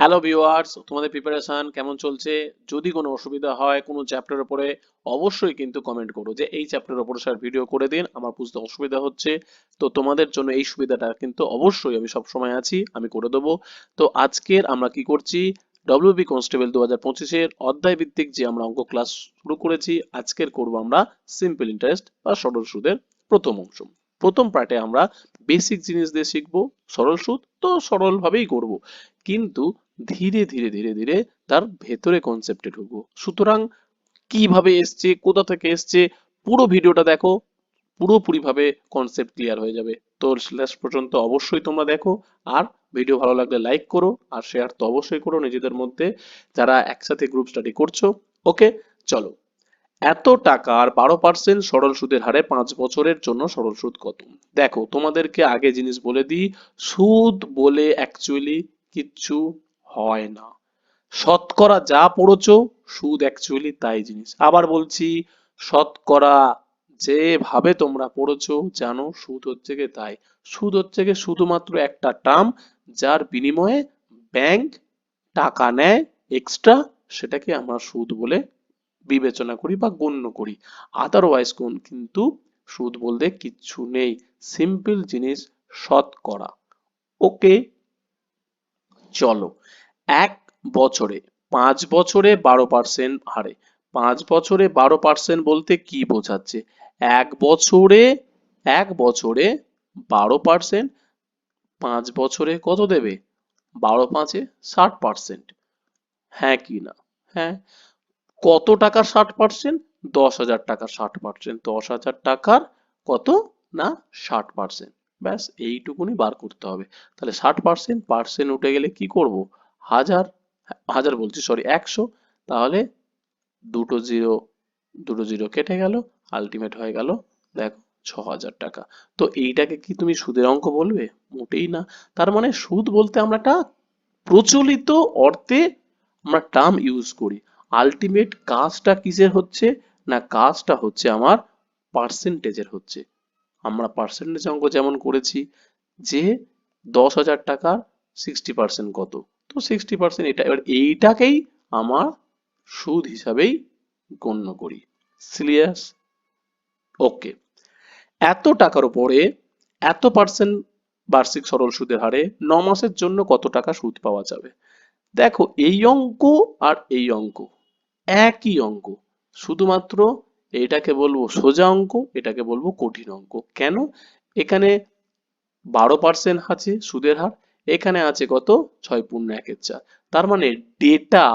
Hello viewers তোমাদের preparation কেমন চলছে? যদি কোনো অসুবিধা হয় কোনো চ্যাপ্টারের উপরে, অবশ্যই কিন্তু কমেন্ট করো যে এই চ্যাপ্টারের উপরে স্যার ভিডিও করে দিন, আমার বুঝতে অসুবিধা হচ্ছে। তো তোমাদের জন্য এই সুবিধাটা কিন্তু অবশ্যই আমি সব সময় আছি, আমি করে দেবো। তো আজকের আমরা কি করছি? ডব্লিউবি কনস্টেবল দু হাজার পঁচিশের অধ্যায় ভিত্তিক যে আমরা অঙ্ক ক্লাস শুরু করেছি, আজকের করব আমরা সিম্পল ইন্টারেস্ট বা সরল সুদের প্রথম অংশ। প্রথম পার্টে আমরা বেসিক জিনিস দিয়ে শিখব, সরল সুদ তো সরল ভাবেই করব। কিন্তু ধীরে ধীরে ধীরে ধীরে তার ভেতরে কনসেপ্টে ঢুকবো। সুতরাং কীভাবে এসছে, কোথা থেকে এসছে, পুরো ভিডিওটা দেখো পুরোপুরি ভাবে কনসেপ্ট ক্লিয়ার হয়ে যাবে। তো শেষ পর্যন্ত অবশ্যই তোমরা দেখো, আর ভিডিও ভালো লাগলে লাইক করো, আর শেয়ার তো অবশ্যই করো নিজেদের মধ্যে, যারা একসাথে গ্রুপ স্টাডি করছ। ওকে চলো। এত টাকা আর বারো পার্সেন্ট সরল সুদের হারে পাঁচ বছরের জন্য সরল সুদ কত? দেখো, তোমাদেরকে আগে জিনিস বলে দিই, সুদ বলে অ্যাকচুয়ালি কিচ্ছু হয় না। শতকরা যা পড়েছো, সুদ অ্যাকচুয়ালি তাই জিনিস। আবার বলছি, শতকরা যেভাবে তোমরা পড়েছো, জানো সুদ হচ্ছে গিয়ে তাই। সুদ হচ্ছে গিয়ে শুধুমাত্র একটা টার্ম যার বিনিময়ে ব্যাংক টাকা নেয় এক্সট্রা সেটাকে আমরা সুদ বলে বিবেচনা করি বা গণ্য করি। আদারওয়াইজ কোন কিন্তু সুদ বলতে কিচ্ছু নেই। সিম্পল জিনিস, শতকরা। ওকে চলো। এক বছরে, পাঁচ বছরে বারো পার্সেন্ট হারে। পাঁচ বছরে বারো পার্সেন্ট বলতে কি বোঝাচ্ছে? এক বছরে এক বছরে বারো পার্সেন্ট পাঁচ বছরে কত দেবে? বারো পাঁচে ষাট পার্সেন্ট হ্যাঁ কি না? হ্যাঁ। কত টাকার ষাট পার্সেন্ট দশ হাজার টাকার ষাট পার্সেন্ট দশ হাজার টাকার কত? না, ষাট পার্সেন্ট ব্যাস, এইটুকুনি বার করতে হবে। তাহলে ষাট পার্সেন্ট পার্সেন্ট উঠে গেলে কি করব? হাজার হাজার বলছি সরি একশো, তাহলে দুটো জিরো দুটো জিরো কেটে গেল আলটিমেট হয়ে গেল, দেখো, ছ হাজার টাকা। তো এইটাকে কি তুমি সুদের অঙ্ক বলবে? মোটেই না। তার মানে সুদ বলতে আমরা একটা প্রচলিত অর্থে আমরা টার্ম ইউজ করি। আলটিমেট কাজটা কিসের হচ্ছে? না, কাজটা হচ্ছে আমার পার্সেন্টেজের হচ্ছে। আমরা পার্সেন্টেজ অঙ্ক যেমন করেছি, যে দশ হাজার টাকার সিক্সটি পার্সেন্ট কত? তো সিক্সটি পার্সেন্ট এটা। এবার এইটাকেই আমার সুদ হিসাবেই গণ্য করি। সিরিয়াস ওকে এত টাকার উপরে এত পার্সেন্ট বার্ষিক সরল সুদের হারে ন মাসের জন্য কত টাকা সুদ পাওয়া যাবে? দেখো, এই অঙ্ক আর এই অঙ্ক, একই অঙ্ক। শুধুমাত্র এটাকে বলব সোজা অঙ্ক, এটাকে বলব কঠিন অঙ্ক। কেন? এখানে বারো পার্সেন্ট আছে সুদের হার এখানে আছে কত? ছয় পূর্ণ একের চার। তার মানে ডেটা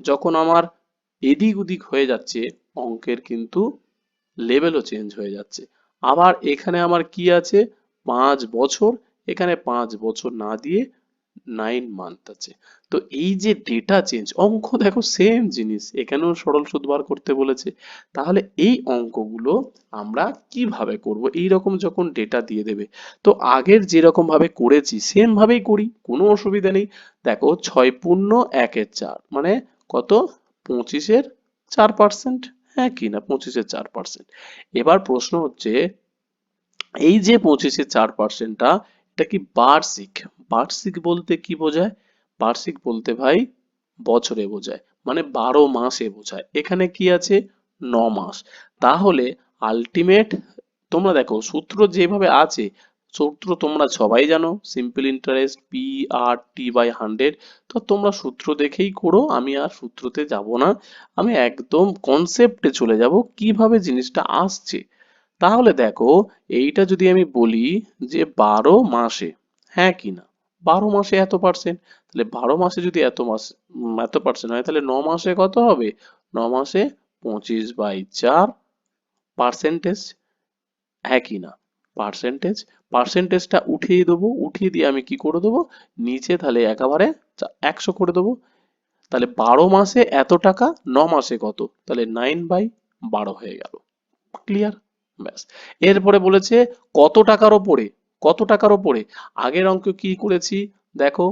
যখন আমার এদিক ওদিক হয়ে যাচ্ছে, অঙ্কের কিন্তু লেভেলও চেঞ্জ হয়ে যাচ্ছে। আবার এখানে আমার কি আছে? পাঁচ বছর। এখানে পাঁচ বছর না দিয়ে নাইন মান্থ আছে। তো এই যে ডেটা চেঞ্জ অঙ্ক দেখো সেম জিনিস, এখানেও সরল সুদ বার করতে বলেছে। তাহলে এই অঙ্কগুলো আমরা কীভাবে করব? এই রকম যখন ডেটা দিয়ে দেবে। তো আগের যেরকম ভাবে করেছি সেম ভাবেই করি, কোনো অসুবিধা নেই। দেখো ছয় পূর্ণ একের চার মানে কত? পঁচিশের চার পার্সেন্ট হ্যাঁ কি না? পঁচিশের চার পার্সেন্ট এবার প্রশ্ন হচ্ছে, এই যে পঁচিশের চার পার্সেন্টটা এটা কি বার্ষিক? বার্ষিক বলতে কি বোঝায়? বার্ষিক বলতে ভাই বছরে বোঝায় মানে বারো মাসে বোঝায়। এখানে কি আছে? ন মাস। তাহলে আলটিমেট তোমরা দেখো, সূত্র যেভাবে আছে, সূত্র তোমরা সবাই জানো simple interest P R T by hundred তো তোমরা সূত্র দেখেই করো, আমি আর সূত্রতে যাব না। আমি একদম কনসেপ্টে চলে যাব, কীভাবে জিনিসটা আসছে। তাহলে দেখো, এইটা যদি আমি বলি যে বারো মাসে হ্যাঁ কি না বারো মাসে এত পার্সেন্ট তাহলে বারো মাসে যদি এত মাস এত পার্সেন্ট হয়, তাহলে ন মাসে কত হবে? ন মাসে পঁচিশ বাই চার পার্সেন্টেজ একই না। পার্সেন্টেজ পার্সেন্টেজটা উঠিয়ে দেবো, উঠিয়ে দিয়ে আমি কি করে দেবো? নিচে তাহলে একেবারে একশো করে দেবো। তাহলে বারো মাসে এত টাকা, ন মাসে কত? তাহলে নাইন বাই বারো হয়ে গেল। ক্লিয়ার ব্যাস। এরপরে বলেছে, কত টাকার ওপরে? কত টাকার ওপরে? আগের অঙ্ক কি করেছি? দেখো,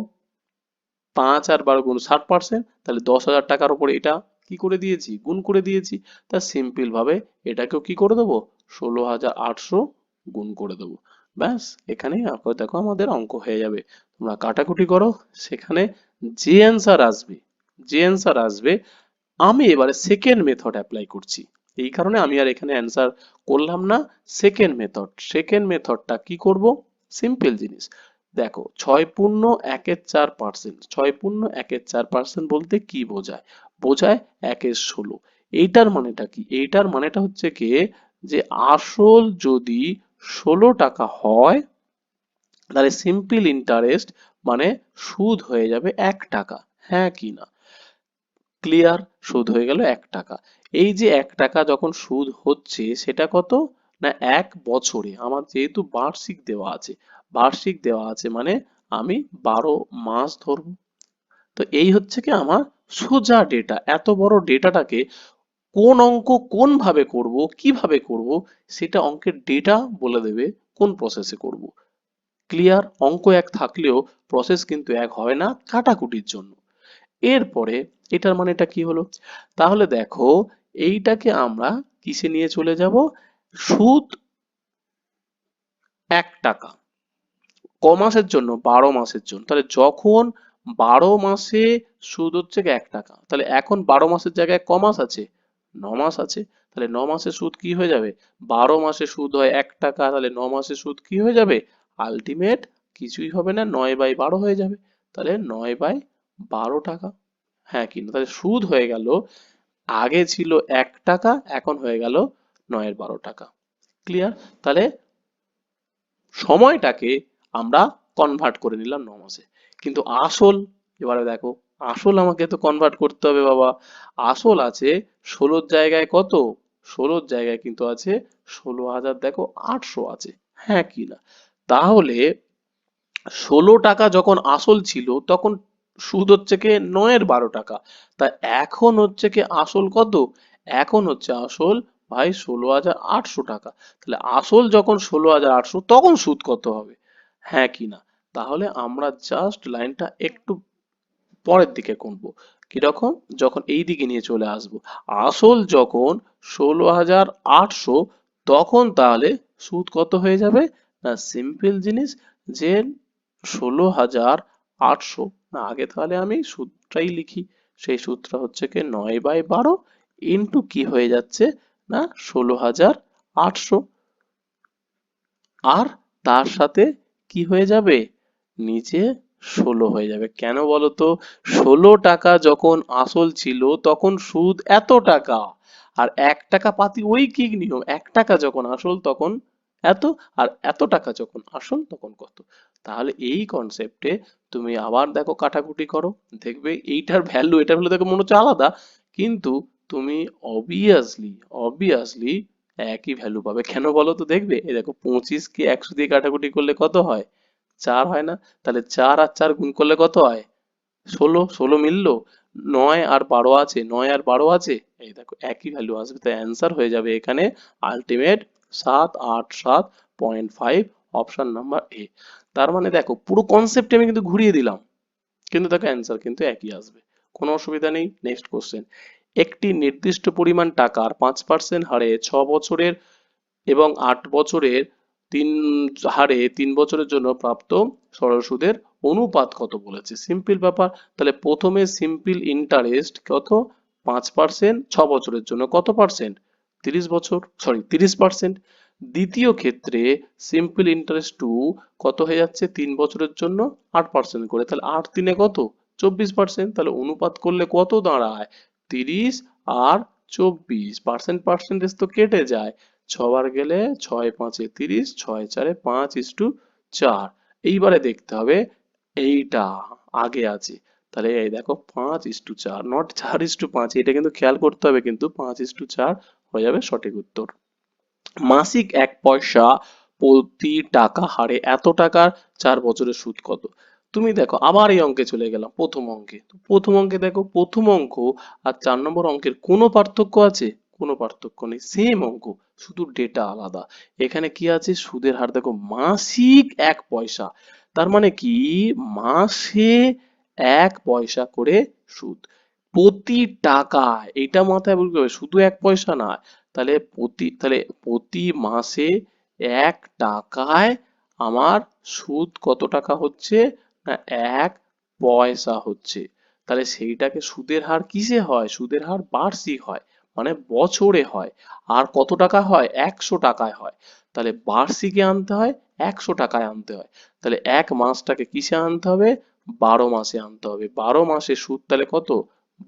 পাঁচ আর বারো গুণ ষাট পার্সেন্ট তাহলে দশ হাজার টাকার ওপরে এটা কি করে দিয়েছি? গুণ করে দিয়েছি। তা সিম্পল ভাবে এটাকেও কি করে দেবো? ষোলো হাজার আটশো গুণ করে দেবো। ব্যাস এখানেই দেখো আমাদের অঙ্ক হয়ে যাবে। তোমরা কাটাকুটি করো, সেখানে যে অ্যান্সার আসবে। যে অ্যান্সার আসবে, আমি এবারে সেকেন্ড মেথড অ্যাপ্লাই করছি। এই কারণে আমি আর এখানে অ্যান্সার করলাম না। সেকেন্ড মেথড সেকেন্ড মেথডটা কি করব? সিম্পল জিনিস। দেখো, ছয় পূর্ণ, একের চার পার্সেন্ট ছয় পূর্ণ, একের চার পার্সেন্ট বলতে কি বোঝায়? বোঝায় একের ষোলো। এইটার মানেটা কি? এইটার মানেটা হচ্ছে কি? যে আসল যদি ষোলো টাকা হয়, তাহলে সিম্পল ইন্টারেস্ট মানে সুদ হয়ে যাবে এক টাকা। হ্যাঁ কি না? ক্লিয়ার সুদ হয়ে গেল এক টাকা। এই যে এক টাকা যখন সুদ হচ্ছে, সেটা কত? না, এক বছরে। আমার যেহেতু বার্ষিক দেওয়া আছে, বার্ষিক দেওয়া আছে মানে আমি বারো মাস ধরবো। তো এই হচ্ছে কি আমার সোজা ডেটা এত বড় ডেটাটাকে কোন অঙ্ক কোন ভাবে করব, কীভাবে করব, সেটা অঙ্কের ডেটা বলে দেবে কোন প্রসেসে করব। ক্লিয়ার অঙ্ক এক থাকলেও প্রসেস কিন্তু এক হয় না, কাটাকুটির জন্য। এরপরে এটার মানে এটা কি হলো? তাহলে দেখো, এইটাকে আমরা কিসে নিয়ে চলে যাব? সুদ এক টাকা। ক মাসের জন্য? বারো মাসের জন্য। তাহলে যখন বারো মাসে সুদ হচ্ছে এক টাকা। তাহলে এখন বারো মাসের জায়গায় ক মাস আছে? ন মাস আছে। তাহলে ন মাসে সুদ কি হয়ে যাবে? বারো মাসে সুদ হয় এক টাকা। তাহলে ন মাসে সুদ কি হয়ে যাবে? আলটিমেট কিছুই হবে না, নয় বাই বারো হয়ে যাবে। তাহলে নয় বাই বারো টাকা। হ্যাঁ কি না তাহলে সুদ হয়ে গেল, আগে ছিল এক টাকা, এখন হয়ে গেল নয়ের বারো টাকা। ক্লিয়ার তাহলে সময়টাকে আমরা কনভার্ট করে নিলাম ন মাসে। কিন্তু আসল, এবারে দেখো, আসল আমাকে তো কনভার্ট করতে হবে বাবা। আসল আছে ষোলোর জায়গায় কত? ষোলোর জায়গায় কিন্তু আছে ষোলো হাজার, দেখো আটশো আছে। হ্যাঁ কি না? তাহলে ষোলো টাকা যখন আসল ছিল, তখন সুদ হচ্ছে কি নয়ের বারো টাকা। তা এখন হচ্ছে কি আসল কত? এখন হচ্ছে আসল ভাই ষোলো হাজার আটশো টাকা। তাহলে আসল যখন ষোলো হাজার আটশো, তখন সুদ কত হবে? হ্যাঁ কি না? তাহলে আমরা জাস্ট লাইনটা একটু পরের দিকে করব কীরকম? যখন এই দিকে নিয়ে চলে আসব। আসল যখন ষোলো হাজার আটশো, তখন তাহলে সুদ কত হয়ে যাবে? না সিম্পল জিনিস যে ষোলো হাজার আটশো। না, আগে তাহলে আমি সূত্রটাই লিখি। সেই সূত্র হচ্ছে কি নয় বাই বারো ইন্টু কি হয়ে যাচ্ছে? না, ষোলো হাজার আটশো। আর তার সাথে কি হয়ে যাবে? নিচে ষোলো হয়ে যাবে। কেন বলতো ষোলো টাকা যখন আসল ছিল, তখন সুদ এত টাকা। আর এক টাকা পাতি ওই কি নিয়ম? এক টাকা যখন আসল, তখন এত? আর এত টাকা যখন আসল, তখন কত? তাহলে এই কনসেপ্টে তুমি আবার দেখো কাটাকুটি করো। দেখবে এইটার ভ্যালু এটার ভ্যালু দেখো মনে হচ্ছে আলাদা। কিন্তু তুমি অবভিয়াসলি অবভিয়াসলি একই ভ্যালু পাবে। কেন বলো তো? দেখবে এই দেখো পঁচিশ কে একশো দিয়ে কাটাকুটি করলে কত হয়? চার হয় না? তাহলে চার আর চার গুণ করলে কত হয়? ষোলো ষোলো মিললো? নয় আর বারো আছে, নয় আর বারো আছে? এই দেখো একই ভ্যালু আসবে। তাই অ্যান্সার হয়ে যাবে এখানে আলটিমেট সাত আট সাত point five option number A তার মানে দেখো, পুরো আমি কিন্তু ঘুরিয়ে দিলাম। কিন্তু দেখো কিন্তু একই আসবে। কোনো অসুবিধা নেই নেক্সট কোশ্চেন একটি নির্দিষ্ট পরিমাণ টাকার পাঁচ পার্সেন্ট হারে ছ বছরের এবং আট বছরের তিন, হারে তিন বছরের জন্য প্রাপ্ত সরল সুদের অনুপাত কত বলেছে? সিম্পল ব্যাপার। তাহলে প্রথমে সিম্পল ইন্টারেস্ট কত? পাঁচ পার্সেন্ট ছ বছরের জন্য কত পার্সেন্ট তিরিশ বছর সরি তিরিশ পার্সেন্ট দ্বিতীয় ক্ষেত্রে সিম্পল ইন্টারেস্ট টু কত হয়ে যাচ্ছে? তিন বছরের জন্য আট পার্সেন্ট করে। তাহলে আট তিনে কত? চব্বিশ পার্সেন্ট তাহলে অনুপাত করলে কত দাঁড়ায়? তিরিশ আর চব্বিশ। পার্সেন্ট পার্সেন্টেজ তো কেটে যায়। ছবার গেলে ছয় পাঁচে তিরিশ, ছয় চারে পাঁচ ইস টু চার। এইবারে দেখতে হবে, এইটা আগে আছে। তাহলে এই দেখো, পাঁচ ইস টু চার নট চার ইস টু পাঁচ। এটা কিন্তু খেয়াল করতে হবে কিন্তু, পাঁচ ইস টু চার হয়ে যাবে সঠিক উত্তর। মাসিক এক পয়সা প্রতি টাকা হারে এত টাকার চার বছরের সুদ কত? তুমি দেখো আবার এই অঙ্কে চলে গেলাম প্রথম অঙ্কে। প্রথম অঙ্কে দেখো, প্রথম অঙ্ক আর চার নম্বর অঙ্কের কোনো পার্থক্য আছে? কোনো পার্থক্য নেই। সেম অঙ্ক, শুধু ডেটা আলাদা। এখানে কি আছে? সুদের হার দেখো, মাসিক এক পয়সা। তার মানে কি? মাসে এক পয়সা করে সুদ। প্রতি টাকা, এটা মাথায় বলতে হবে, শুধু এক পয়সা না, তাহলে প্রতি তাহলে প্রতি মাসে এক টাকায় আমার সুদ কত টাকা হচ্ছে? না, এক পয়সা হচ্ছে। তাহলে সেইটাকে সুদের হার কিসে হয়? সুদের হার বার্ষিক হয় মানে বছরে হয়। আর কত টাকা হয়? একশো টাকায় হয়। তাহলে বার্ষিকে আনতে হয়, একশো টাকায় আনতে হয়। তাহলে এক মাসটাকে কিসে আনতে হবে? বারো মাসে আনতে হবে। বারো মাসে সুদ তাহলে কত?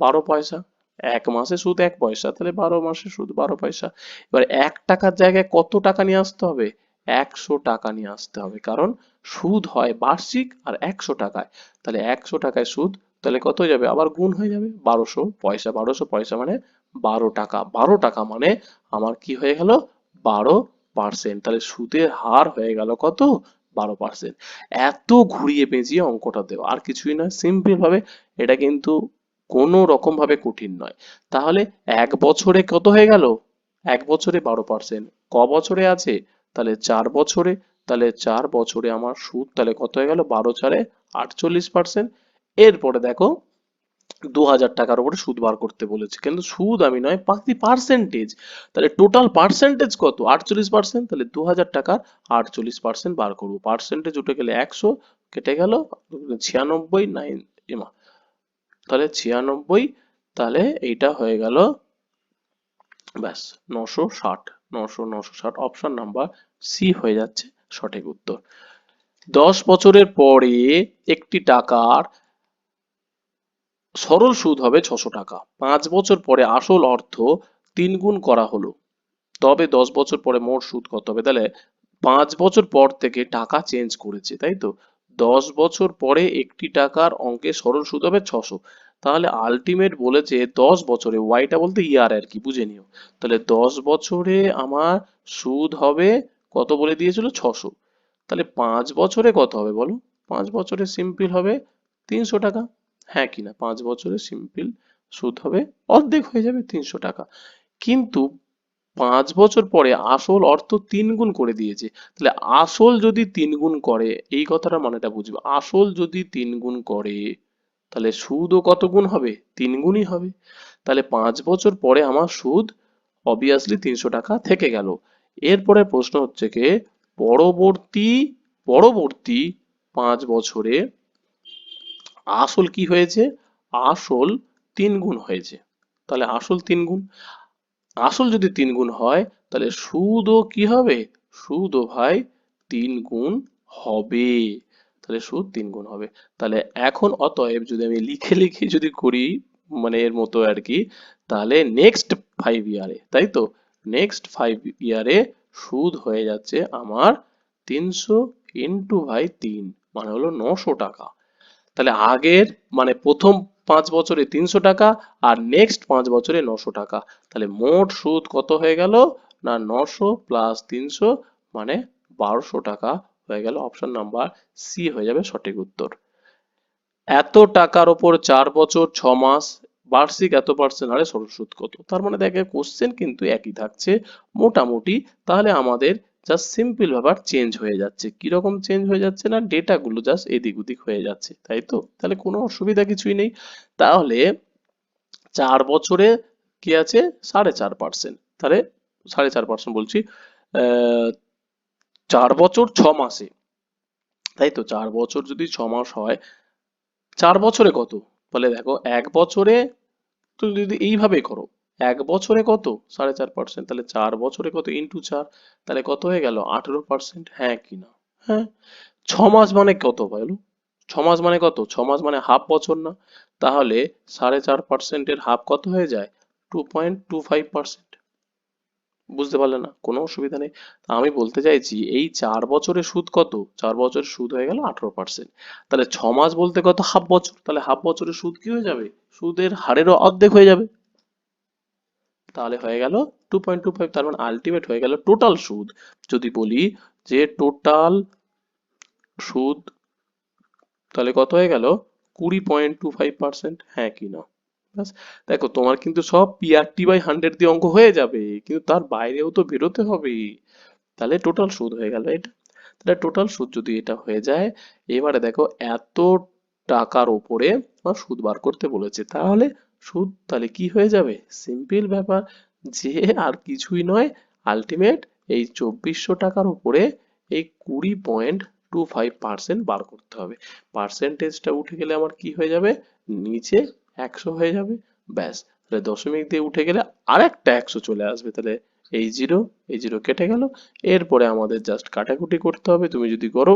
বারো পয়সা। এক মাসে সুদ এক পয়সা, তাহলে বারো মাসে সুদ বারো পয়সা। এবার এক টাকার জায়গায় কত টাকা নিয়ে আসতে হবে? একশো টাকা নিয়ে আসতে হবে। কারণ সুদ হয় বার্ষিক আর একশো টাকায়। তাহলে একশো টাকায় সুদ, তাহলে কত যাবে? আবার গুণ হয়ে যাবে। বারোশো পয়সা বারোশো পয়সা মানে বারো টাকা। বারো টাকা মানে আমার কি হয়ে গেল? বারো পার্সেন্ট। তাহলে সুদের হার হয়ে গেল কত? বারো পার্সেন্ট। এত ঘুরিয়ে পেঁচিয়ে অঙ্কটা দেওয়া। আর কিছুই নয়। সিম্পল ভাবে এটা কিন্তু কোনো রকম ভাবে কঠিন নয়। তাহলে এক বছরে কত হয়ে গেল? এক বছরে বারো পার্সেন্ট ক বছরে আছে? তাহলে চার বছরে। তাহলে চার বছরে আমার সুদ তাহলে কত হয়ে গেল? বারো চারে আটচল্লিশ পার্সেন্ট এরপরে দেখো, দু হাজার টাকার উপরে সুদ বার করতে বলেছে। কিন্তু সুদ আমি নয়, বাকি পার্সেন্টেজ তাহলে টোটাল পার্সেন্টেজ কত? আটচল্লিশ পার্সেন্ট তাহলে দু হাজার টাকার আটচল্লিশ পার্সেন্ট বার করব। পার্সেন্টেজ উঠে গেলে একশো, কেটে গেল ছিয়ানব্বই, নাইন এমা তাহলে ছিয়ানব্বই, তাহলে এইটা হয়ে গেল, ব্যাস, নশো ষাট, নশো নশো ষাট অপশন নাম্বার সি হয়ে যাচ্ছে সঠিক উত্তর। দশ বছরের পরে একটি টাকার সরল সুদ হবে ছশো টাকা। পাঁচ বছর পরে আসল অর্থ তিন গুণ করা হলো। তবে দশ বছর পরে মোট সুদ কত হবে? তাহলে পাঁচ বছর পর থেকে টাকা চেঞ্জ করেছে, তাই তো? দশ বছর পরে একটি টাকার অঙ্কে সরল সুদ হবে ছশো। তাহলে আলটিমেট বলেছে দশ বছরে ওয়াইটা বলতে ইয়ার আর কি, বুঝে নিও। তাহলে দশ বছরে আমার সুদ হবে কত বলে দিয়েছিল? ছশো। তাহলে পাঁচ বছরে কত হবে বলো? পাঁচ বছরে সিম্পল হবে তিনশো টাকা। হ্যাঁ কিনা পাঁচ বছরে সিম্পল সুদ হবে অর্ধেক হয়ে যাবে তিনশো টাকা। কিন্তু পাঁচ বছর পরে আসল অর্থ তিন গুণ করে দিয়েছে। তাহলে আসল যদি তিন গুণ করে, এই কথাটা মানেটা বুঝবে। আসল যদি তিন গুণ করে, তাহলে সুদও কত গুণ হবে? তিন গুণই হবে। তাহলে পাঁচ বছর পরে আমার সুদ অবভিয়াসলি তিনশো টাকা থেকে গেল। এরপরে প্রশ্ন হচ্ছে কি? পরবর্তী পরবর্তী পাঁচ বছরে আসল কি হয়েছে? আসল তিন গুণ হয়েছে। তাহলে আসল তিন গুণ আসল যদি তিন গুণ হয়, তাহলে সুদও কি হবে? সুদও ভাই তিন গুণ হবে। তাহলে সুদ তিন গুণ হবে। তাহলে এখন অতএব যদি আমি লিখে লিখে যদি করি মানে এর মতো আর কি, তাহলে নেক্সট ফাইভ ইয়ারে তাই তো? নেক্সট ফাইভ ইয়ারে সুদ হয়ে যাচ্ছে আমার তিনশো ইন্টু ভাই তিন মানে হলো নশো টাকা। তাহলে আগের মানে প্রথম পাঁচ বছরে তিনশো টাকা আর নেক্সট পাঁচ বছরে নশো টাকা। তাহলে মোট সুদ কত হয়ে গেল? না, নশো প্লাস তিনশো মানে বারোশো টাকা হয়ে গেল। অপশন নাম্বার সি হয়ে যাবে সঠিক উত্তর। এত টাকার ওপর চার বছর, ছ মাস, বার্ষিক এত পার্সেন্ট হারে সরল সুদ কত? তার মানে দেখে কোশ্চেন কিন্তু একই থাকছে। মোটামুটি তাহলে আমাদের জাস্ট সিম্পল ব্যাপার চেঞ্জ হয়ে যাচ্ছে। কীরকম চেঞ্জ হয়ে যাচ্ছে না? ডেটা গুলো জাস্ট এদিক ওদিক হয়ে যাচ্ছে, তাই তো? তাহলে কোনো অসুবিধা কিছুই নেই। তাহলে চার বছরে কি আছে? সাড়ে চার পার্সেন্ট তাহলে সাড়ে চার পার্সেন্ট বলছি চার বছর ছ মাসে। তাই তো? চার বছর যদি ছ মাস হয়, চার বছরে কত? বলে দেখো, এক বছরে তুমি যদি এইভাবে করো এক বছরে কত? সাড়ে চার পার্সেন্ট তাহলে চার বছরে কত? ইন্টু চার। তাহলে কত হয়ে গেল? আঠেরো পার্সেন্ট হ্যাঁ কি না? হ্যাঁ? ছ মাস মানে কত বলো ছ মাস মানে কত? ছ মাস মানে হাফ বছর না? তাহলে সাড়ে চার পার্সেন্টের হাফ কত হয়ে যায়? Two point two five percent বুঝতে পারলে না? কোনো অসুবিধা নেই। তা আমি বলতে চাইছি, এই চার বছরের সুদ কত? চার বছরের সুদ হয়ে গেল আঠারো পার্সেন্ট তাহলে ছ মাস বলতে কত? হাফ বছর। তাহলে হাফ বছরের সুদ কি হয়ে যাবে? সুদের হারেরও অর্ধেক হয়ে যাবে। তাহলে হয়ে গেল টু পয়েন্ট টু ফাইভ তার মানে আলটিমেট হয়ে গেল টোটাল সুদ। যদি বলি যে টোটাল সুদ, তাহলে কত হয়ে গেল? কুড়ি পয়েন্ট টু ফাইভ পার্সেন্ট হ্যাঁ কি না? ব্যাস, দেখো তোমার কিন্তু সব পিআরটি বাই হান্ড্রেড দিয়ে অঙ্ক হয়ে যাবে, কিন্তু তার বাইরেও তো বেরোতে হবে তাহলে টোটাল সুদ হয়ে গেল এটা। তাহলে টোটাল সুদ যদি এটা হয়ে যায়, এবারে দেখো এত টাকার আমার সুদ বার করতে বলেছে। তাহলে সুদ, তাহলে কি হয়ে যাবে? সিম্পল ব্যাপার, যে আর কিছুই নয় আলটিমেট এই চব্বিশশো টাকার উপরে এই কুড়ি পয়েন্ট টু ফাইভ পার্সেন্ট বার করতে হবে। পার্সেন্টেজটা উঠে গেলে আমার কি হয়ে যাবে? নিচে একশো হয়ে যাবে। ব্যাস, তাহলে দশমিক দিয়ে উঠে গেলে আর একটা একশো চলে আসবে। তাহলে এই জিরো এই জিরো কেটে গেল। এরপরে আমাদের জাস্ট কাটাকুটি করতে হবে। তুমি যদি করো,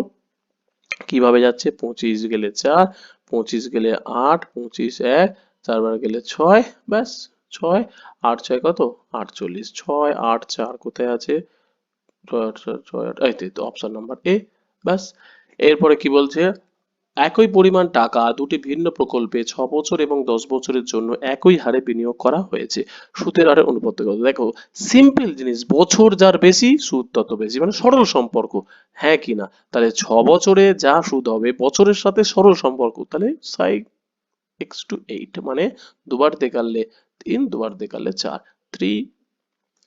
কীভাবে যাচ্ছে? পঁচিশ গেলে চার, পঁচিশ গেলে আট, পঁচিশ এক চারবার গেলে ছয়, ব্যাস, ছয়, আট ছয় কত? আটচল্লিশ, ছয়, আট, চার, কোথায় আছে? অপশন নাম্বার এ ব্যাস। এরপরে কি বলছে? একই পরিমাণ টাকা দুটি ভিন্ন প্রকল্পে ছ বছর এবং দশ বছরের জন্য একই হারে বিনিয়োগ করা হয়েছে। সুদের হারে অনুপাত দেখো সিম্পল জিনিস, বছর যার বেশি, সুদ তত বেশি মানে সরল সম্পর্ক। হ্যাঁ কি না? তাহলে ছ বছরে যা সুদ হবে, বছরের সাথে সরল সম্পর্ক, তাহলে সাই এক্স টু এইট মানে দুবার দেখালে তিন, দুবার দেখালে চার থ্রি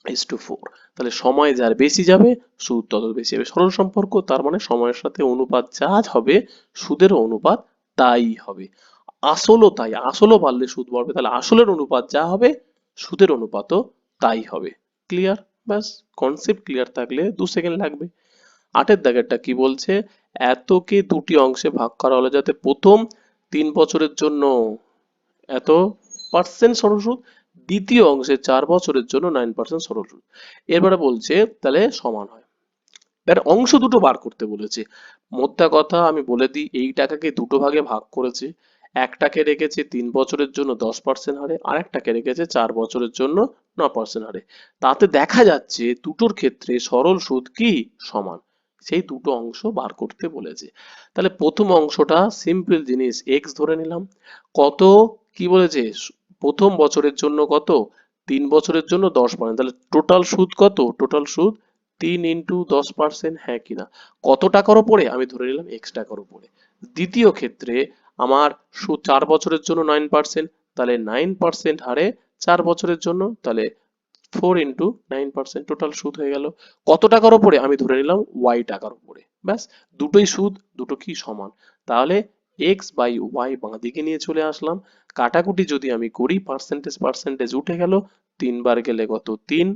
ইস টু ফোর তাহলে সময় যার বেশি যাবে, সুদ তত বেশি হবে সরল সম্পর্ক, তার মানে সময়ের সাথে অনুপাত যা হবে, সুদের অনুপাত তাই হবে। আসলও তাই, আসলও বাড়লে সুদ বাড়বে, তাহলে আসলের অনুপাত যা হবে, সুদের অনুপাতও তাই হবে। ক্লিয়ার ব্যাস কনসেপ্ট ক্লিয়ার থাকলে দু সেকেন্ড লাগবে। আটের দাগেরটা কি বলছে? এতকে দুটি অংশে ভাগ করা হলো যাতে প্রথম তিন বছরের জন্য এত পার্সেন্ট সরল সুদ দ্বিতীয় অংশে চার বছরের জন্য নাইন পার্সেন্ট সরল সুদ এরপরে বলছে তাহলে সমান হয়। এর অংশ দুটো বার করতে বলেছে। মোদ্দা কথা আমি বলে দিই, এই টাকাকে দুটো ভাগে ভাগ করেছে। একটাকে রেখেছে তিন বছরের জন্য দশ পার্সেন্ট হারে আর একটাকে রেখেছে চার বছরের জন্য ন পার্সেন্ট হারে। তাতে দেখা যাচ্ছে দুটোর ক্ষেত্রে সরল সুদ কি? সমান। সেই দুটো অংশ বার করতে বলেছে। তাহলে প্রথম অংশটা সিম্পল জিনিস এক্স ধরে নিলাম। কত? কি বলেছে? প্রথম বছরের জন্য কত? তিন বছরের জন্য দশ পার্সেন্ট। তাহলে টোটাল সুদ কত? টোটাল সুদ তিন ইন্টু দশ পার্সেন্ট হ্যাঁ কিনা কত টাকার ওপরে আমি ধরে নিলাম এক্স টাকার ওপরে দ্বিতীয় ক্ষেত্রে আমার সুদ চার বছরের জন্য নাইন পার্সেন্ট, তাহলে নাইন পার্সেন্ট হারে চার বছরের জন্য, তাহলে four into nine percent total সুদ হয়ে গেল। কত টাকার উপরে? আমি ধরে নিলাম ওয়াই টাকার উপরে। ব্যাস, দুটোই সুদ, দুটো কি সমান? তাহলে এক্স বাই ওয়াই বাঁ দিকে নিয়ে চলে আসলাম। কাটাকুটি যদি আমি করি, পার্সেন্টেজ পার্সেন্টেজ উঠে গেল। তিনবার গেলে কত? তিন,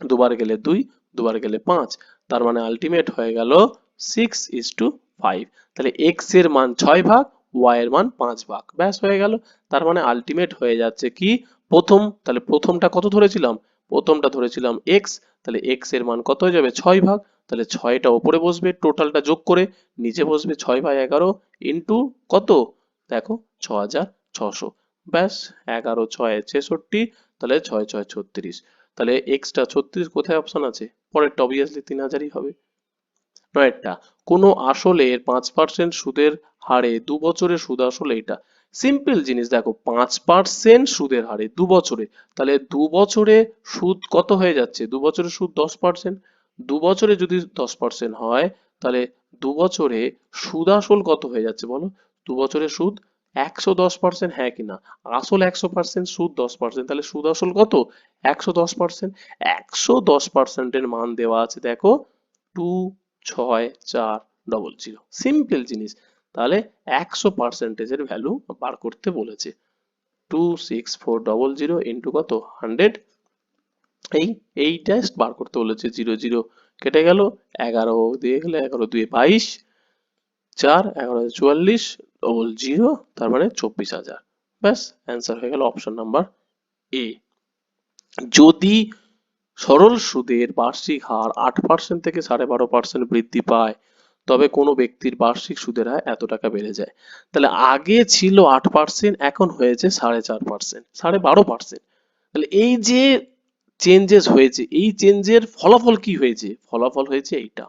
দুবার গেলে দুই, দুবার গেলে পাঁচ। তার মানে আলটিমেট হয়ে গেল সিক্স ইস টু ফাইভ তাহলে এক্সের মান ছয় ভাগ ওয়াই এর মান পাঁচ ভাগ। ব্যাস, হয়ে গেল। তার মানে আলটিমেট হয়ে যাচ্ছে কি? প্রথম, তাহলে প্রথমটা কত ধরেছিলাম? প্রথমটা ধরেছিলাম এক্স তাহলে এক্সের মান কত হয়ে যাবে? ছয় ভাগ, তাহলে ছয়টা ওপরে বসবে টোটালটা যোগ করে নিচে বসবে ছয় বাই এগারো ইন্টু কত? দেখো ছ হাজার ছশো। ব্যাস, এগারো, ছয়, ছেষট্টি, তাহলে ছয় ছয়, ছত্রিশ। তাহলে এক্সটা ছত্রিশ কোথায় অপশন আছে? পরেরটা অবভিয়াসলি তিন হাজারই হবে। নয়েরটা কোনো আসলের পাঁচ পার্সেন্ট সুদের হারে দু বছরের সুদ আসলে এটা। সিম্পল জিনিস, দেখো, পাঁচ পার্সেন্ট সুদের হারে দু বছরে, তাহলে দু বছরে সুদ কত হয়ে যাচ্ছে? দু বছরের সুদ দশ পার্সেন্ট দু বছরে যদি দশ পার্সেন্ট হয়, তাহলে দু বছরে সুদ আসল কত হয়ে যাচ্ছে বলো? দু বছরের সুদ একশো দশ পার্সেন্ট হ্যাঁ কিনা আসল একশো পার্সেন্ট সুদ দশ পার্সেন্ট তাহলে সুদ আসল কত? একশো দশ পার্সেন্ট একশো দশ পার্সেন্টের মান দেওয়া আছে, দেখো টু ছয়, চার ডবল জিরো সিম্পল জিনিস। তাহলে একশো পার্সেন্টেজের ভ্যালু বার করতে বলেছে। Two six four double zero into কত? হান্ড্রেড এই এইটা বার করতে বলেছে জিরো জিরো কেটে গেল, এগারো দিয়ে গেলে এগারো দুয়ে বাইশ। চার, এগারো চুয়াল্লিশ ডবল জিরো তার মানে চব্বিশ হাজার। ব্যাস অ্যান্সার হয়ে গেল অপশন নাম্বার এ যদি সরল সুদের বার্ষিক হার আট পার্সেন্ট থেকে সাড়ে বারো পার্সেন্ট বৃদ্ধি পায় তবে কোনো ব্যক্তির বার্ষিক সুদের হার এত টাকা বেড়ে যায়। তাহলে আগে ছিল আট পার্সেন্ট এখন হয়েছে সাড়ে চার পার্সেন্ট সাড়ে বারো পার্সেন্ট তাহলে এই যে চেঞ্জেস হয়েছে, এই চেঞ্জের ফলাফল কি হয়েছে? ফলাফল হয়েছে এইটা।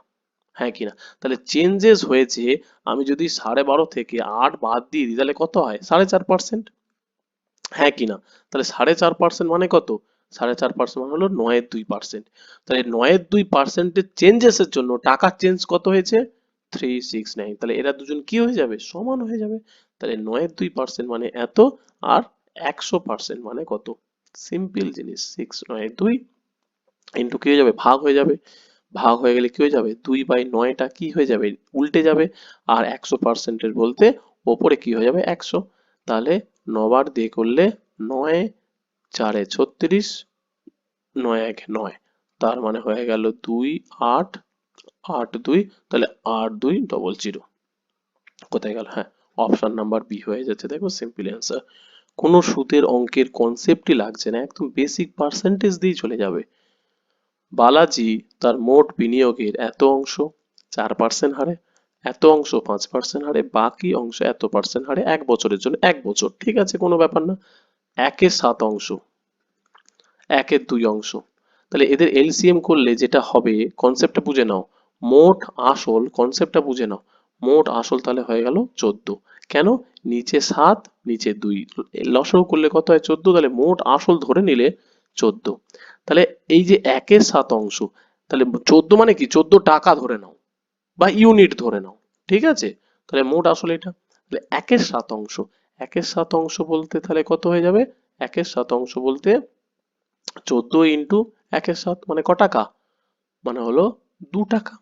হ্যাঁ কিনা তাহলে চেঞ্জেস হয়েছে, আমি যদি সাড়ে বারো থেকে আট বাদ দিয়ে দিই, তাহলে কত হয়? সাড়ে চার পার্সেন্ট হ্যাঁ কিনা তাহলে সাড়ে চার পার্সেন্ট মানে কত? সাড়ে চার পার্সেন্ট মানে হলো নয়ের দুই পার্সেন্ট তাহলে নয়ের দুই পার্সেন্টের চেঞ্জেস এর জন্য টাকার চেঞ্জ কত হয়েছে? থ্রি সিক্স নাইন তাহলে এরা দুজন কি হয়ে যাবে? সমান হয়ে যাবে। তাহলে নয়ের দুই পার্সেন্ট মানে এত, আর একশো পার্সেন্ট মানে কত? সিম্পল জিনিস। সিক্স নয়, দুই কি হয়ে যাবে? ভাগ হয়ে যাবে। ভাগ হয়ে গেলে কি হয়ে যাবে? দুই বাই নয়টা কি হয়ে যাবে? উল্টে যাবে। আর একশো পার্সেন্টের বলতে ওপরে কি হয়ে যাবে? একশো। তাহলে নবার দিয়ে করলে নয়, চারে ছত্রিশ, নয় এক নয়। তার মানে হয়ে গেল দুই, আট আট দুই, তাহলে আট দুই ডবল জিরো কোথায় গেল? হ্যাঁ অপশন নাম্বার বি হয়ে যাচ্ছে। দেখো সিম্পল অ্যান্সার কোনো সুদের অঙ্কের কনসেপ্টই লাগছে না, একদম বেসিক পার্সেন্টেজ দিয়ে চলে যাবে। বালাজি তার মোট বিনিয়োগের এত অংশ, চার পার্সেন্ট হারে, এত অংশ পাঁচ পার্সেন্ট হারে, বাকি অংশ এত পার্সেন্ট হারে, এক বছরের জন্য এক বছর। ঠিক আছে, কোনো ব্যাপার না। একের সাত অংশ, একের দুই অংশ। তাহলে এদের এলসিএম করলে যেটা হবে কনসেপ্টটা বুঝে নাও। মোট আসল কনসেপ্টটা বুঝে নাও। মোট আসল তাহলে হয়ে গেল চোদ্দ। কেন? নিচে সাত, নিচে দুই। লসাগু করলে কত হয় চোদ্দ? তাহলে মোট আসল ধরে নিলে চোদ্দ। তাহলে এই যে একের সাত অংশ, তাহলে চোদ্দ মানে কি? চোদ্দ টাকা ধরে নাও বা ইউনিট ধরে নাও। ঠিক আছে? তাহলে মোট আসলে এটা। তাহলে একের সাত অংশ। একের সাত অংশ বলতে তাহলে কত হয়ে যাবে? একের সাত অংশ বলতে চোদ্দ ইন্টু একের সাত মানে ক টাকা? মানে হলো দু টাকা।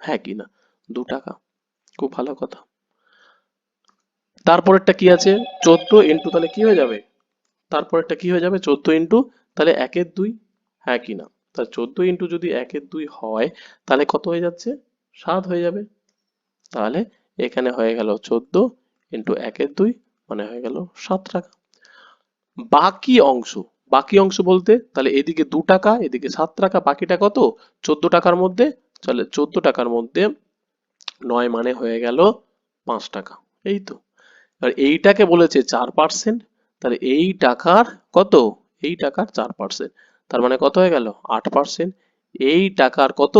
হ্যাঁ কি না? দু টাকা। খুব ভালো কথা। তারপরেরটা কি আছে? চোদ্দ ইন্টু তাহলে কি হয়ে যাবে? তারপরেরটা কি হয়ে যাবে? চোদ্দ ইন্টু তাহলে একের দুই। হ্যাঁ কি না? তাহলে চোদ্দ ইন্টু যদি একের দুই হয়, তাহলে কত হয়ে যাচ্ছে? সাত হয়ে যাবে। তাহলে এখানে হয়ে গেল চোদ্দ ইন্টু একের দুই মানে হয়ে গেল সাত টাকা। বাকি অংশ বাকি অংশ বলতে তাহলে এদিকে দু টাকা, এদিকে সাত টাকা, বাকিটা কত? চোদ্দ টাকার মধ্যে তাহলে চোদ্দ টাকার মধ্যে নয় মানে হয়ে গেল পাঁচ টাকা। এই তো। আর এইটাকে বলেছে চার পার্সেন্ট, তাহলে এই টাকার কত? এই টাকার চার পার্সেন্ট। তার মানে কত হয়ে গেল? আট পার্সেন্ট। এই টাকার কত?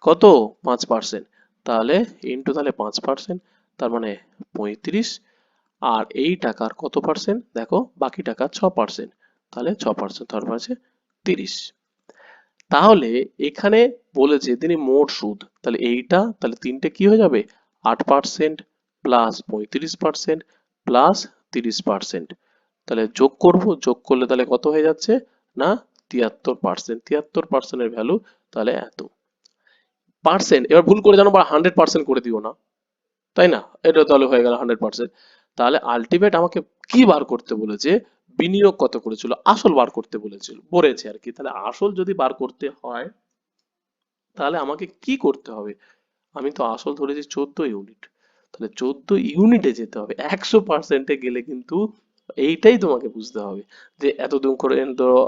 কত? পাঁচ পার্সেন্ট। তাহলে ইন্টু তাহলে পাঁচ পার্সেন্ট, তার মানে পঁয়ত্রিশ। আর এই টাকার কত পার্সেন্ট? দেখো, বাকি টাকা ছ পার্সেন্ট। তাহলে ছ পার্সেন্ট, তার পাশে তিরিশ। তাহলে এখানে বলেছে তিনি মোট সুদ। তাহলে এইটা, তাহলে তিনটে কি হয়ে যাবে? আট পার্সেন্ট প্লাস পঁয়ত্রিশ পার্সেন্ট প্লাস তিরিশ পার্সেন্ট তাহলে যোগ করব, যোগ করলে তাহলে কত হয়ে যাচ্ছে? না, তিয়াত্তর পার্সেন্ট তিয়াত্তর পার্সেন্টের ভ্যালু তাহলে এত। পার্সেন্ট এবার ভুল করে জানো হান্ড্রেড পার্সেন্ট করে দিও না। তাই না? এটা তাহলে হয়ে গেল হান্ড্রেড পার্সেন্ট তাহলে আলটিমেট আমাকে কি বার করতে বলেছে? বিনিয়োগ কত করেছিল? আসল বার করতে বলেছিল, বলেছে আর কি। তাহলে আসল যদি বার করতে হয়, তাহলে আমাকে কি করতে হবে? আমি তো আসল ধরেছি চোদ্দ ইউনিট। তাহলে চোদ্দ ইউনিটে যেতে হবে। একশো পার্সেন্টে গেলে কিন্তু এইটাই তোমাকে বুঝতে হবে যে এত দিন করে ধরো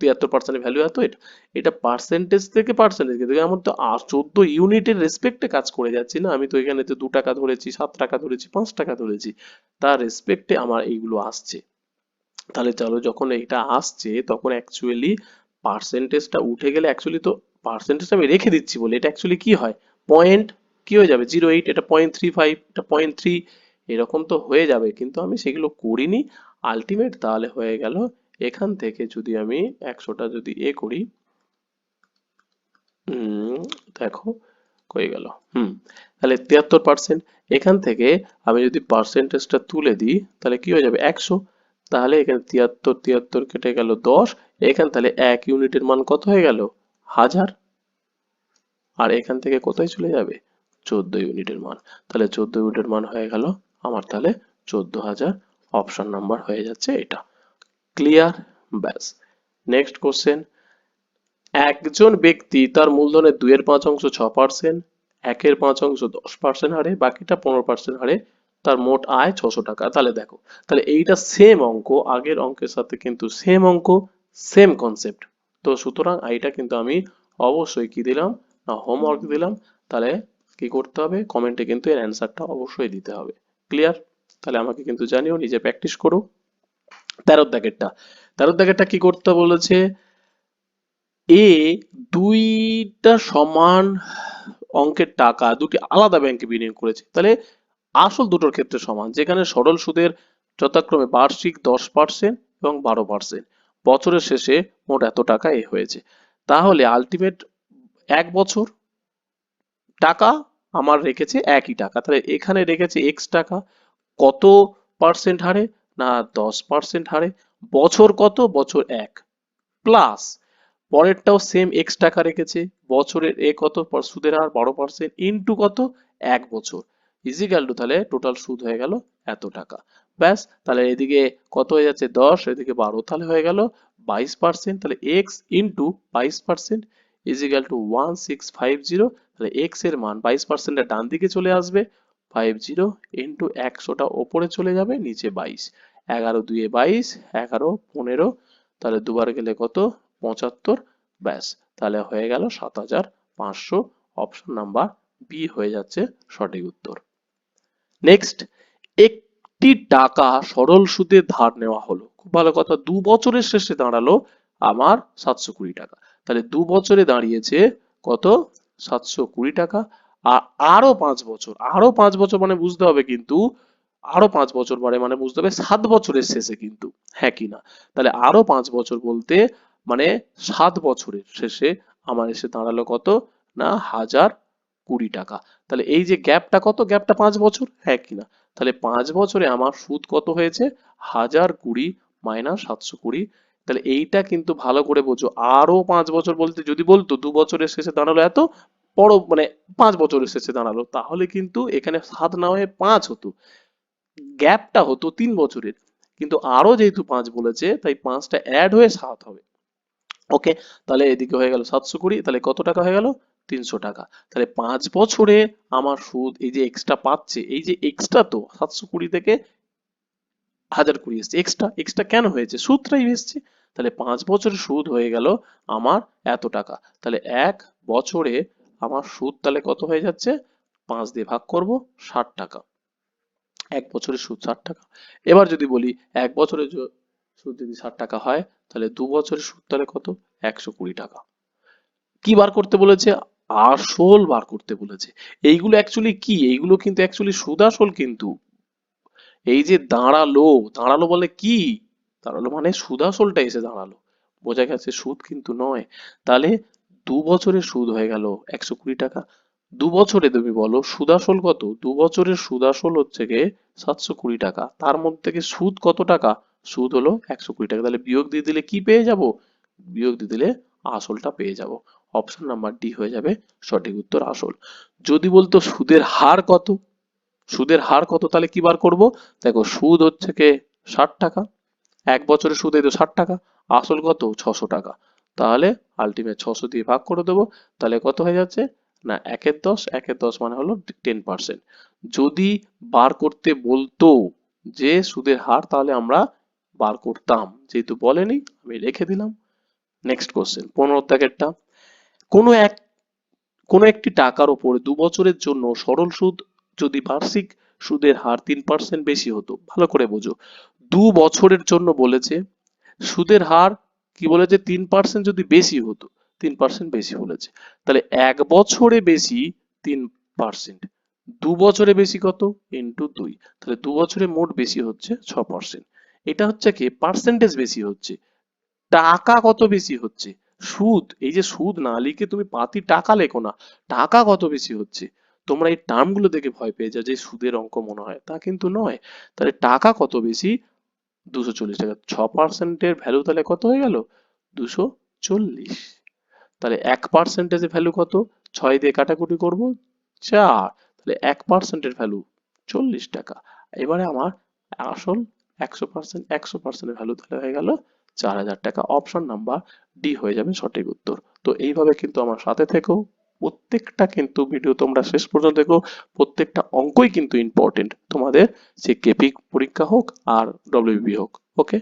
তিয়াত্তর পার্সেন্টের ভ্যালু এত, এটা এটা পার্সেন্টেজ থেকে পার্সেন্টেজ কিন্তু আমার তো চোদ্দ ইউনিটের রেসপেক্টে কাজ করে যাচ্ছি না। আমি তো এখানে তো দু টাকা ধরেছি, সাত টাকা ধরেছি, পাঁচ টাকা ধরেছি, তার রেসপেক্টে আমার এইগুলো আসছে। তাহলে চলো যখন এটা আসছে, তখন অ্যাকচুয়ালি পার্সেন্টেজটা উঠে গেলে অ্যাকচুয়ালি তো পার্সেন্টেজটা আমি রেখে দিচ্ছি বলে, এটা অ্যাকচুয়ালি কি হয়? পয়েন্ট কি হয়ে যাবে? জিরো এইট এটা পয়েন্ট থ্রি ফাইভ এটা পয়েন্ট থ্রি এরকম তো হয়ে যাবে। কিন্তু আমি সেগুলো করিনি। আলটিমেট তাহলে হয়ে গেল এখান থেকে যদি আমি একশোটা যদি এ করি দেখো হয়ে গেল। হুম, তাহলে তিয়াত্তর পার্সেন্ট এখান থেকে আমি যদি পার্সেন্টেজটা তুলে দিই, তাহলে কি হয়ে যাবে? একশো। তাহলে এখানে তিয়াত্তর তিয়াত্তর কেটে গেল দশ। এখান তাহলে এক ইউনিটের মান কত হয়ে গেল? হাজার। আর এখান থেকে কোথায় চলে যাবে? চোদ্দ ইউনিটের মান। তাহলে চোদ্দ ইউনিটের মান হয়ে গেল আমার তাহলে চোদ্দ হাজার। অপশন নাম্বার হয়ে যাচ্ছে এটা। ক্লিয়ার? ব্যাস। Next question. একজন ব্যক্তি তার মূলধনের দুইয়ের পাঁচ অংশ ছ পার্সেন্ট একের পাঁচ অংশ দশ পার্সেন্ট হারে, বাকিটা পনেরো পার্সেন্ট হারে তার মোট আয় ছশো টাকা। তাহলে দেখো, তাহলে এইটা সেম অঙ্ক, আগের অঙ্কের সাথে কিন্তু সেম অঙ্ক সেম কনসেপ্ট তো সুতরাং এইটা কিন্তু আমি অবশ্যই কি দিলাম না হোমওয়ার্ক দিলাম। তাহলে কি করতে হবে? কমেন্টে কিন্তু এর অ্যান্সারটা অবশ্যই দিতে হবে। ক্লিয়ার তাহলে আমাকে কিন্তু জানিও, নিজে প্র্যাকটিস করো। তেরোর দাগেরটা। তেরোর দাগেরটা কি করতে বলেছে? এ দুইটা সমান অঙ্কের টাকা, দুটি আলাদা ব্যাংকে বিনিয়োগ করেছে। তাহলে আসল দুটোর ক্ষেত্রে সমান, যেখানে সরল সুদের যথাক্রমে বার্ষিক দশ পার্সেন্ট এবং বারো পার্সেন্ট বছরের শেষে মোট এত টাকা এ হয়েছে। তাহলে আলটিমেট এক বছর টাকা আমার রেখেছে একই টাকা। তাহলে এখানে রেখেছে এক্স টাকা, কত পার্সেন্ট হারে না দশ পার্সেন্ট হারে, বছর কত, বছর এক। প্লাস পরেরটাও সেম এক্স টাকা রেখেছে, বছরের এ কত, সুদের হার বারো পার্সেন্ট ইন্টু কত, এক বছর। ইজিক্যাল টু তাহলে টোটাল সুদ হয়ে গেল এত টাকা। ব্যাস, তাহলে এদিকে কত হয়ে যাচ্ছে? দশ, এদিকে বারো, তাহলে হয়ে গেল বাইশ পার্সেন্ট তাহলে এক্স ইন্টু বাইশ percent equal two one six five zero তাহলে এক্সের মান বাইশ পার্সেন্টের ডান দিকে চলে আসবে ফাইভ জিরো ইন্টু একশোটা ওপরে চলে যাবে, নিচে বাইশ। এগারো দুয়ে বাইশ, এগারো পনেরো, তাহলে দুবার গেলে কত? পঁচাত্তর। ব্যাস, তাহলে হয়ে গেল সাত হাজার পাঁচশো। অপশন নাম্বার বি হয়ে যাচ্ছে সঠিক উত্তর। নেক্সট একটি টাকা সরল সুদে ধার নেওয়া হলো। খুব ভালো কথা, দু বছরের শেষে দাঁড়াল আমার সাতশো কুড়ি টাকা। তাহলে দু বছরে দাঁড়িয়েছে কত? সাতশো কুড়ি টাকা। আর আরও পাঁচ বছর, আরও পাঁচ বছর মানে বুঝতে হবে কিন্তু, আরও পাঁচ বছর পরে মানে বুঝতে হবে সাত বছরের শেষে কিন্তু হ্যাঁ কি না? তাহলে আরও পাঁচ বছর বলতে মানে সাত বছরের শেষে আমার এসে দাঁড়াল কত? না, হাজার কুড়ি টাকা। তাহলে এই যে গ্যাপটা কত? গ্যাপটা পাঁচ বছর? হ্যাঁ কি না তাহলে পাঁচ বছরে আমার সুদ কত হয়েছে? হাজার কুড়ি মাইনাস সাতশো কুড়ি। তাহলে এইটা কিন্তু ভালো করে বোঝো। আরও পাঁচ বছর বলতে যদি বলতো, দু বছরের শেষে দাঁড়াল এত বড় মানে পাঁচ বছরের শেষে দাঁড়াল, তাহলে কিন্তু এখানে সাত না হয়ে পাঁচ হতো। গ্যাপটা হতো তিন বছরের। কিন্তু আরও যেহেতু পাঁচ বলেছে, তাই পাঁচটা অ্যাড হয়ে সাত হবে। ওকে তাহলে এদিকে হয়ে গেল সাতশো কুড়ি, তাহলে কত টাকা হয়ে গেল? তিনশো টাকা। তাহলে পাঁচ বছরে আমার সুদ এই যে এক্সট্রা পাচ্ছে, এই যে এক্সট্রা তো সাতশো কুড়ি থেকে হাজার কুড়ি এসছে। এক্সট্রা এক্সট্রা কেন হয়েছে? সুদটাই এসছে। তাহলে পাঁচ বছরের সুদ হয়ে গেল আমার এত টাকা। তাহলে এক বছরে আমার সুদ তাহলে কত হয়ে যাচ্ছে? পাঁচ দিয়ে ভাগ করব ষাট টাকা। এক বছরের সুদ ষাট টাকা। এবার যদি বলি এক বছরের সুদ যদি ষাট টাকা হয়, তাহলে দু বছরের সুদ তাহলে কত? একশো কুড়ি টাকা। কি বার করতে বলেছে? আসল বার করতে বলেছে। এইগুলো অ্যাকচুয়ালি কি? এইগুলো কিন্তু অ্যাকচুয়ালি সুদ আসল কিন্তু। এই যে দাঁড়াল দাঁড়াল বলে কি? দাঁড়াল মানে সুদ আসলটা এসে দাঁড়াল। বোঝা গেছে সুদ কিন্তু নয়। তাহলে দু বছরের সুদ হয়ে গেল একশো কুড়ি টাকা। দু বছরে তুমি বলো সুদ আসল কত? দু বছরের সুদ আসল হচ্ছে গিয়ে সাতশো কুড়ি টাকা। তার মধ্যে থেকে সুদ কত টাকা? সুদ হলো একশো কুড়ি টাকা। তাহলে বিয়োগ দিয়ে দিলে কি পেয়ে যাব? বিয়োগ দিয়ে দিলে আসলটা পেয়ে যাব। অপশন নাম্বার ডি হয়ে যাবে সঠিক উত্তর আসল। যদি বলতো সুদের হার কত? সুদের হার কত তাহলে কি বার করব? দেখো সুদ হচ্ছে কে? ষাট টাকা। এক বছরের সুদ এই তো ষাট টাকা, আসল কত? ছশো টাকা। তাহলে আলটিমেট ছশো দিয়ে ভাগ করে দেবো, তাহলে কত হয়ে যাচ্ছে? না, একের দশ একের দশ মানে হলো টেন পার্সেন্ট যদি বার করতে বলতো যে সুদের হার, তাহলে আমরা বার করতাম। যেহেতু বলেনি, আমি রেখে দিলাম। নেক্সট কোশ্চেন পনেরো দাগেরটা কোনো এক, কোনো একটি টাকার উপরে দু বছরের জন্য সরল সুদ যদি বার্ষিক সুদের হার তিন পার্সেন্ট বেশি হতো, ভালো করে বোঝো। দু বছরের জন্য বলেছে, সুদের হার কি বলেছে? তিন পার্সেন্ট যদি বেশি হতো, তিন পার্সেন্ট বেশি বলেছে। তাহলে এক বছরে বেশি তিন পার্সেন্ট দু বছরে বেশি কত? ইন্টু দুই। তাহলে দু বছরে মোট বেশি হচ্ছে ছ পার্সেন্ট এটা হচ্ছে কি? পার্সেন্টেজ বেশি হচ্ছে। টাকা কত বেশি হচ্ছে? সুদ, এই যে সুদ না লিখে তুমি পাতি টাকা লেখো না, টাকা কত বেশি হচ্ছে? তোমরা এই টার্মগুলো দেখে ভয় পেয়ে যাও যে সুদের অঙ্ক মনে হয়, তা কিন্তু নয়। তাহলে টাকা কত বেশি? দুশো চল্লিশ টাকা। ছ পার্সেন্টের ভ্যালু তাহলে কত হয়ে গেল? দুশো চল্লিশ। তাহলে এক পার্সেন্টেজের ভ্যালু কত? ছয় দিয়ে কাটাকুটি করব? চার। তাহলে এক পার্সেন্টের ভ্যালু চল্লিশ টাকা। এবারে আমার আসল একশো পার্সেন্ট একশো পার্সেন্টের ভ্যালু তাহলে হয়ে গেল চার হাজার টাকা অপশন নাম্বার ডি হয়ে যাবে সঠিক উত্তর। তো এইভাবে কিন্তু আমার সাথে থেকেও প্রত্যেকটা কিন্তু ভিডিও তোমরা শেষ পর্যন্ত দেখো। প্রত্যেকটা অঙ্কই কিন্তু ইম্পর্টেন্ট তোমাদের সে কেপি পরীক্ষা হোক আর ডব্লিউবি হোক ওকে